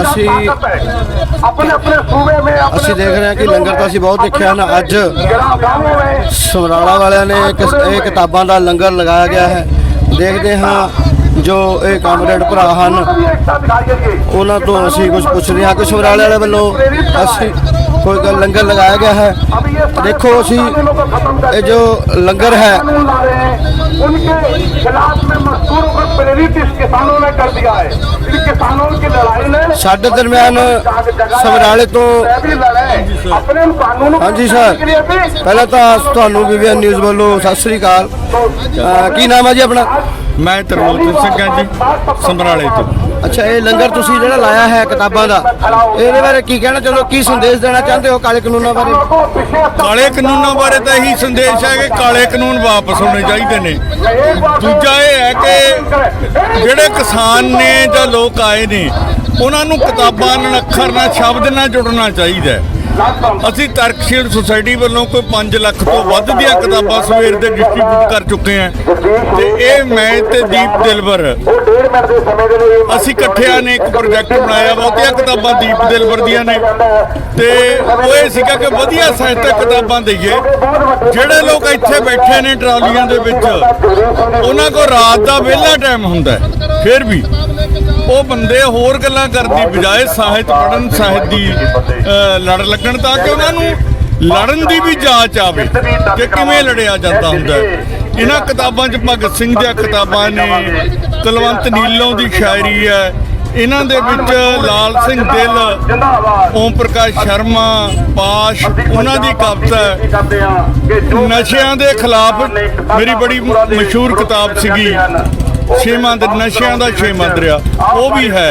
ਅਸੀਂ ਅਸੀਂ ਦੇਖ ਰਹੇ ਹਾਂ ਕਿ ਲੰਗਰ ਤਾਂ ਅਸੀਂ ਬਹੁਤ ਦੇਖਿਆ ਹਨ। ਅੱਜ ਸਮਰਾਲਾ ਵਾਲਿਆਂ ਨੇ ਇਹ ਕਿਤਾਬਾਂ ਦਾ ਲੰਗਰ ਲਗਾਇਆ ਗਿਆ ਹੈ। ਦੇਖਦੇ ਹਾਂ ਜੋ ਇਹ ਕਾਮਰੇਡ ਭਰਾ ਹਨ। ਉਹਨਾਂ ਤੋਂ ਅਸੀਂ ਕੁਝ ਰਹੇ ਹਾਂ ਕਿ ਸਮਰਾਲੇ ਵਾਲੇ ਵੱਲੋਂ ਅਸੀਂ ਕੋਈ ਲੰਗਰ ਲਗਾਇਆ ਗਿਆ ਹੈ। ਦੇਖੋ ਅਸੀਂ ਇਹ ਜੋ ਲੰਗਰ ਹੈ ਉਨਕੇ ਖਿਲਾਫ रहे हैं उनके खिलाफ में मजदूरों को प्रेरित इस किसानों ने कर दिया है इन किसानों की लड़ाई ने ਸਾਡੇ ਦਰਮਿਆਨ ਸਮਰਾਲੇ ਤੋਂ भी लड़े अपने उन कानूनों को ਹਾਂਜੀ बचाने ਸਰ के लिए भी ਪਹਿਲਾਂ ਤਾਂ ਤੁਹਾਨੂੰ ਬੀਬੀਐਨ ਨਿਊਜ਼ ਵੱਲੋਂ ਸਤਿ ਸ੍ਰੀ ਅਕਾਲ ਅਹ ਕੀ ਨਾਮ ਹੈ ਜੀ ਆਪਣਾ ਮੈਂ ਤਰਲੋਚਨ ਸਿੰਘ ਹਾਂ ਜੀ ਸਮਰਾਲੇ ਤੋਂ ਅੱਛਾ, ਇਹ ਲੰਗਰ ਤੁਸੀਂ ਜਿਹੜਾ ਲਾਇਆ ਹੈ ਕਿਤਾਬਾਂ ਦਾ, ਇਹਦੇ ਬਾਰੇ ਕੀ ਕਹਿਣਾ ਚਾਹੁੰਦੇ ਹੋ? ਕੀ ਸੰਦੇਸ਼ ਦੇਣਾ ਚਾਹੁੰਦੇ ਹੋ ਕਾਲੇ ਕਾਨੂੰਨਾਂ ਬਾਰੇ? ਕਾਲੇ ਕਾਨੂੰਨਾਂ ਬਾਰੇ ਤਾਂ ਇਹੀ ਸੰਦੇਸ਼ ਹੈ ਕਿ ਕਾਲੇ ਕਾਨੂੰਨ ਵਾਪਸ ਹੋਣੇ ਚਾਹੀਦੇ ਨੇ। ਦੂਜਾ ਇਹ ਹੈ ਕਿ ਜਿਹੜੇ ਕਿਸਾਨ ਨੇ ਜਾਂ ਲੋਕ ਆਏ ਨੇ, ਉਹਨਾਂ ਨੂੰ ਕਿਤਾਬਾਂ ਨਾਲ ਅੱਖਰ ਨਾਲ, ਸ਼ਬਦ ਨਾਲ ਜੁੜਨਾ ਚਾਹੀਦਾ ਅਸੀਂ ਤਰਕਸ਼ੀਲ ਸੁਸਾਇਟੀ ਵੱਲੋਂ ਕੋਈ 5 ਲੱਖ ਤੋਂ ਵੱਧ ਦੀਆਂ ਕਿਤਾਬਾਂ ਸਵੇਰ ਦੇ ਡਿਸਟ੍ਰੀਬਿਊਟ ਕਰ ਚੁੱਕੇ ਆ ਤੇ ਇਹ ਮੈਂ ਤੇ ਦੀਪ ਦਿਲਵਰ। ਅਸੀਂ ਇਕੱਠਿਆਂ ਨੇ ਇੱਕ ਪ੍ਰੋਜੈਕਟ ਬਣਾਇਆ, ਬਹੁਤੀਆਂ ਕਿਤਾਬਾਂ ਦੀਪ ਦਿਲਵਰ ਦੀਆਂ ਨੇ। ਤੇ ਉਹ ਇਹ ਸੀਗਾ ਕਿ ਵਧੀਆ ਸਾਹਿਤਕ ਕਿਤਾਬਾਂ ਦਈਏ। ਜਿਹੜੇ ਲੋਕ ਇੱਥੇ ਬੈਠੇ ਨੇ ਟਰਾਲੀਆਂ ਦੇ ਵਿੱਚ, ਉਹਨਾਂ ਕੋਲ ਰਾਤ ਦਾ ਵਿਹਲਾ ਟਾਈਮ ਹੁੰਦਾ ਫਿਰ ਵੀ ਉਹ ਬੰਦੇ ਹੋਰ ਗੱਲਾਂ ਕਰਦੀ ਬਜਾਏ ਸਾਹਿਤ ਪੜਨ ਸਾਹਿਤ ਦੀ ਲੜ ਲੱਗਣ ਤਾਂ ਕਿ ਉਹਨਾਂ ਨੂੰ ਲੜਨ ਦੀ ਵੀ ਜਾਂਚ ਆਵੇ ਕਿ ਕਿਵੇਂ ਲੜਿਆ ਜਾਂਦਾ ਹੁੰਦਾ। ਇਹਨਾਂ ਕਿਤਾਬਾਂ 'ਚ ਭਗਤ ਸਿੰਘ ਦੀਆਂ ਕਿਤਾਬਾਂ ਨੇ ਕਲਵੰਤ ਨੀਲੋਂ ਦੀ ਸ਼ਾਇਰੀ ਹੈ। ਇਹਨਾਂ ਦੇ ਵਿੱਚ ਲਾਲ ਸਿੰਘ ਦਿਲ ਓਮ ਪ੍ਰਕਾਸ਼ ਸ਼ਰਮਾ ਪਾਸ਼ ਉਹਨਾਂ ਦੀ ਕਵਿਤਾ ਨਸ਼ਿਆਂ ਦੇ ਖਿਲਾਫ ਮੇਰੀ ਬੜੀ ਮਸ਼ਹੂਰ ਕਿਤਾਬ ਸੀਗੀ। ਛੇਵਾਂ ਦੇ ਨਸ਼ਿਆਂ ਦਾ ਛੇਵਾਂ ਦਰਿਆ ਉਹ ਵੀ ਹੈ।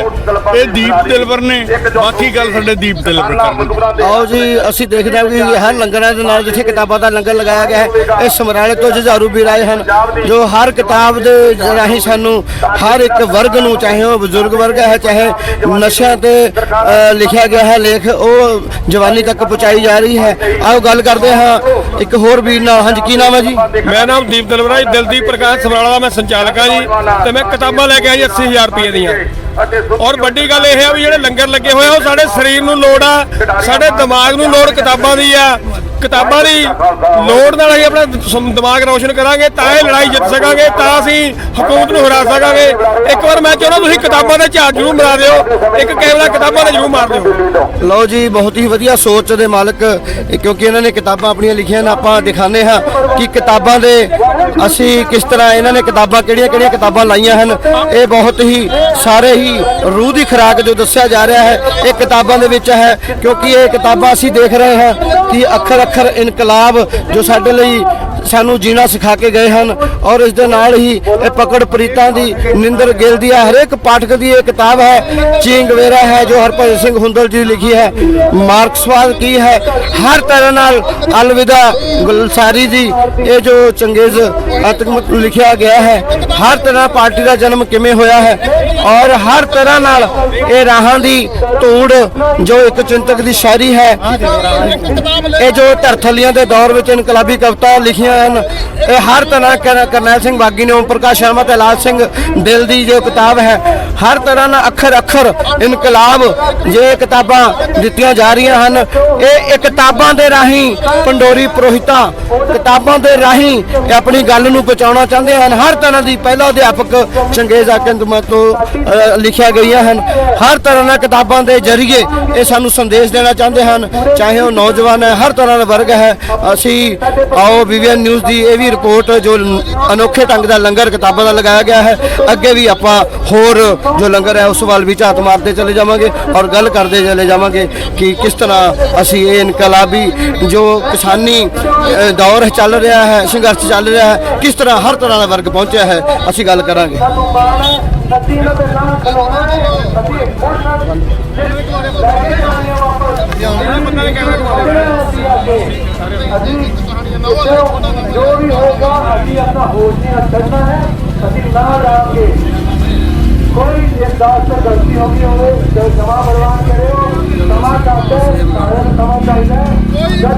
ਇਹ ਦੀਪ ਦਿਲਵਰ ਨੇ। ਬਾਕੀ ਗੱਲ ਸਾਡੇ ਦੀਪ ਦਿਲਵਰ ਕਰਨਗੇ ਆਓ ਜੀ ਅਸੀਂ ਦੇਖਦੇ ਹਾਂ ਕਿ ਹਰ ਲੰਗਰਾਂ ਦੇ ਨਾਲ ਜਿੱਥੇ ਕਿਤਾਬਾਂ ਦਾ ਲੰਗਰ ਲਗਾਇਆ ਗਿਆ ਹੈ ਇਹ ਸਮਰਾਲੇ ਤੋਂ ਜੁਝਾਰੂ ਵੀਰ ਆਏ ਹਨ ਜੋ ਹਰ ਕਿਤਾਬ ਦੇ ਰਾਹੀਂ ਸਾਨੂੰ ਹਰ ਇੱਕ ਵਰਗ ਨੂੰ ਚਾਹੇ ਉਹ ਬਜ਼ੁਰਗ ਵਰਗ ਹੈ ਚਾਹੇ ਨਸ਼ਿਆਂ ਤੇ ਲਿਖਿਆ ਗਿਆ ਹੈ ਲੇਖ ਉਹ ਜਵਾਨੀ ਤੱਕ ਪਹੁੰਚਾਈ ਜਾ ਰਹੀ ਹੈ। ਆਓ ਗੱਲ ਕਰਦੇ ਹਾਂ ਇੱਕ ਹੋਰ ਵੀਰ ਨਾਲ, ਹਾਂਜੀ, ਕੀ ਨਾਮ ਹੈ ਜੀ? ਮੇਰਾ ਨਾਮ ਦੀਪ ਦਲਵਰਾ ਜੀ, ਦਿਲਦੀਪ ਪ੍ਰਕਾਸ਼ ਸਮਰਾਲਾ ਦਾ ਮੈਂ ਸੰਚਾਲਕ ਹਾਂ ਜੀ ਤੇ ਮੈਂ ਕਿਤਾਬਾਂ ਲੈ ਕੇ ਆਇਆ ਜੀ 80000 ਰੁਪਏ ਦੀਆਂ। ਔਰ ਵੱਡੀ ਗੱਲ ਇਹ ਹੈ ਵੀ ਜਿਹੜੇ ਲੰਗਰ ਲੱਗੇ ਹੋਏ ਆ, ਉਹ ਸਾਡੇ ਸਰੀਰ ਨੂੰ ਲੋੜ ਆ, ਸਾਡੇ ਦਿਮਾਗ ਨੂੰ ਲੋੜ ਕਿਤਾਬਾਂ ਦੀ ਆ। ਕਿਤਾਬਾਂ ਦੀ ਲੋੜ ਨਾਲ ਅਸੀਂ ਆਪਣਾ ਸਮ- ਦਿਮਾਗ ਰੌਸ਼ਨ ਕਰਾਂਗੇ, ਤਾਂ ਇਹ ਲੜਾਈ ਜਿੱਤ ਸਕਾਂਗੇ, ਤਾਂ ਅਸੀਂ ਹਕੂਮਤ ਨੂੰ ਹਰਾ ਸਕਾਂਗੇ। ਇੱਕ ਵਾਰ ਮੈਂ ਚਾਹੁੰਦਾ ਤੁਸੀਂ ਕਿਤਾਬਾਂ ਦੇ ਝਾੜ ਜ਼ਰੂਰ ਮਰਾ ਦਿਓ, ਇੱਕ ਕੈਮਰਾ ਕਿਤਾਬਾਂ ਦੇ ਜ਼ਰੂਰ ਮਾਰ ਦਿਓ। ਲਓ ਜੀ, ਬਹੁਤ ਹੀ ਵਧੀਆ ਸੋਚ ਦੇ ਮਾਲਕ, ਇਹ ਕਿਉਂਕਿ ਇਹਨਾਂ ਨੇ ਕਿਤਾਬਾਂ ਆਪਣੀਆਂ ਲਿਖੀਆਂ ਨੇ, ਆਪਾਂ ਦਿਖਾਉਂਦੇ ਹਾਂ ਕਿ ਕਿਤਾਬਾਂ ਦੇ ਅਸੀਂ ਕਿਸ ਤਰ੍ਹਾਂ ਇਹਨਾਂ ਨੇ ਕਿਤਾਬਾਂ, ਕਿਹੜੀਆਂ ਕਿਹੜੀਆਂ ਕਿਤਾਬਾਂ ਲਾਈਆਂ ਹਨ। ਇਹ ਬਹੁਤ ਹੀ ਸਾਰੇ ਹੀ ਰੂਹ ਦੀ ਖੁਰਾਕ ਜੋ ਦੱਸਿਆ ਜਾ ਰਿਹਾ ਹੈ, ਇਹ ਕਿਤਾਬਾਂ ਦੇ ਵਿੱਚ ਹੈ, ਕਿਉਂਕਿ ਇਹ ਕਿਤਾਬਾਂ ਅਸੀਂ ਦੇਖ ਰਹੇ ਹਾਂ ਕਿ ਅੱਖਰ ਅੱਖਰ ਇਨਕਲਾਬ ਜੋ ਸਾਡੇ ਲਈ ਸਾਨੂੰ ਜੀਣਾ ਸਿਖਾ ਕੇ ਗਏ ਹਨ ਔਰ ਇਸ ਦੇ ਨਾਲ ਹੀ ਇਹ ਪਕੜ ਪ੍ਰੀਤਾਂ ਦੀ ਨਿੰਦਰ ਗਿੱਲ ਦੀ ਹੈ। ਹਰੇਕ ਪਾਠਕ ਦੀ ਇਹ ਕਿਤਾਬ ਹੈ, ਚਿੰਗ ਵੇਰਾ ਹੈ ਜੋ ਹਰਭਜਨ ਸਿੰਘ ਹੁੰਦਲ ਜੀ ਲਿਖੀ ਹੈ। ਮਾਰਕਸਵਾਦ ਕੀ ਹੈ? ਹਰ ਤਰ੍ਹਾਂ ਨਾਲ ਅਲਵਿਦਾ ਗੁਲਸਾਰੀ ਜੀ ਇਹ ਜੋ ਚੰਗੇਜ਼ ਆਤਮਤ ਲਿਖਿਆ ਗਿਆ ਹੈ, ਹਰ ਤਰ੍ਹਾਂ ਪਾਰਟੀ ਦਾ ਜਨਮ ਕਿਵੇਂ ਹੋਇਆ ਹੈ ਔਰ ਹਰ ਤਰ੍ਹਾਂ ਨਾਲ ਇਹ ਰਾਹਾਂ ਦੀ ਧੂੜ ਜੋ ਇੱਕ ਚਿੰਤਕ ਦੀ ਸ਼ਾਇਰੀ ਹੈ, ਇਹ ਜੋ ਧਰਥਲੀਆਂ ਦੇ ਦੌਰ ਵਿੱਚ ਇਨਕਲਾਬੀ ਕਵਿਤਾ ਲਿਖੀਆਂ ਹਨ ਇਹ ਹਰ ਤਰ੍ਹਾਂ ਕਰਨੈਲ ਸਿੰਘ ਬਾਗੀ ਨੇ ਓਮ ਪ੍ਰਕਾਸ਼ ਸ਼ਰਮਾ ਤੇ ਲਾਲ ਸਿੰਘ ਦਿਲ ਦੀ ਜੋ ਕਿਤਾਬ ਹੈ ਹਰ ਤਰ੍ਹਾਂ ਨਾਲ ਅੱਖਰ ਅੱਖਰ ਇਨਕਲਾਬ ਜੇ ਕਿਤਾਬਾਂ ਦਿੱਤੀਆਂ ਜਾ ਰਹੀਆਂ ਹਨ ਇਹ ਇਹ ਕਿਤਾਬਾਂ ਦੇ ਰਾਹੀਂ ਪੰਡੋਰੀ ਪ੍ਰੋਹਿਤਾ ਕਿਤਾਬਾਂ ਦੇ ਰਾਹੀਂ ਆਪਣੀ ਗੱਲ ਨੂੰ ਪਹੁੰਚਾਉਣਾ ਚਾਹੁੰਦੇ ਹਨ। ਹਰ ਤਰ੍ਹਾਂ ਦੀ ਪਹਿਲਾ ਅਧਿਆਪਕ ਚੰਗੇਜ਼ ਆਕੰਦਮਾ ਤੋਂ ਅ, ਲਿਖਿਆ ਗਈਆਂ ਹਨ। ਹਰ ਤਰ੍ਹਾਂ ਨਾਲ ਕਿਤਾਬਾਂ ਦੇ ਜ਼ਰੀਏ ਇਹ ਸਾਨੂੰ ਸੰਦੇਸ਼ ਦੇਣਾ ਚਾਹੁੰਦੇ ਹਨ ਚਾਹੇ ਉਹ ਨੌਜਵਾਨ ਹੈ ਹਰ ਤਰ੍ਹਾਂ ਦਾ ਵਰਗ ਹੈ। ਅਸੀਂ ਆਓ ਬੀਵੀਐਨ ਨਿਊਜ਼ ਦੀ ਇਹ ਵੀ ਰਿਪੋਰਟ ਜੋ ਅਨੋਖੇ ਢੰਗ ਦਾ ਲੰਗਰ ਕਿਤਾਬਾਂ ਦਾ ਲਗਾਇਆ ਗਿਆ ਹੈ ਅੱਗੇ ਵੀ ਆਪਾਂ ਹੋਰ ਜੋ ਲੰਗਰ ਹੈ, ਉਸ ਵੱਲ ਵੀ ਝਾਤ ਮਾਰਦੇ ਚਲੇ ਜਾਵਾਂਗੇ ਔਰ ਗੱਲ ਕਰਦੇ ਚਲੇ ਜਾਵਾਂਗੇ ਕਿ ਕਿਸ ਤਰ੍ਹਾਂ ਅਸੀਂ ਇਹ ਇਨਕਲਾਬੀ ਜੋ ਕਿਸਾਨੀ ਦੌਰ ਚੱਲ ਰਿਹਾ ਹੈ, ਸੰਘਰਸ਼ ਚੱਲ ਰਿਹਾ ਹੈ, ਕਿਸ ਤਰ੍ਹਾਂ ਹਰ ਤਰ੍ਹਾਂ ਦਾ ਵਰਗ ਪਹੁੰਚਿਆ ਹੈ, ਅਸੀਂ ਗੱਲ ਕਰਾਂਗੇ। ਜੋ ਵੀ ਹੋਗਾ ਅਸੀਂ ਆਪਣਾ ਹੋਸ਼ ਨਾਲ ਚੱਲਣਾ ਹੈ, ਅਸੀਂ ਨਾ ਜਾਵਾਂਗੇ कोई एक दास से गलती होगी होगी जो क्षमा बलवान करे हो क्षमा चाहते हैं सारे क्षमा चाहिए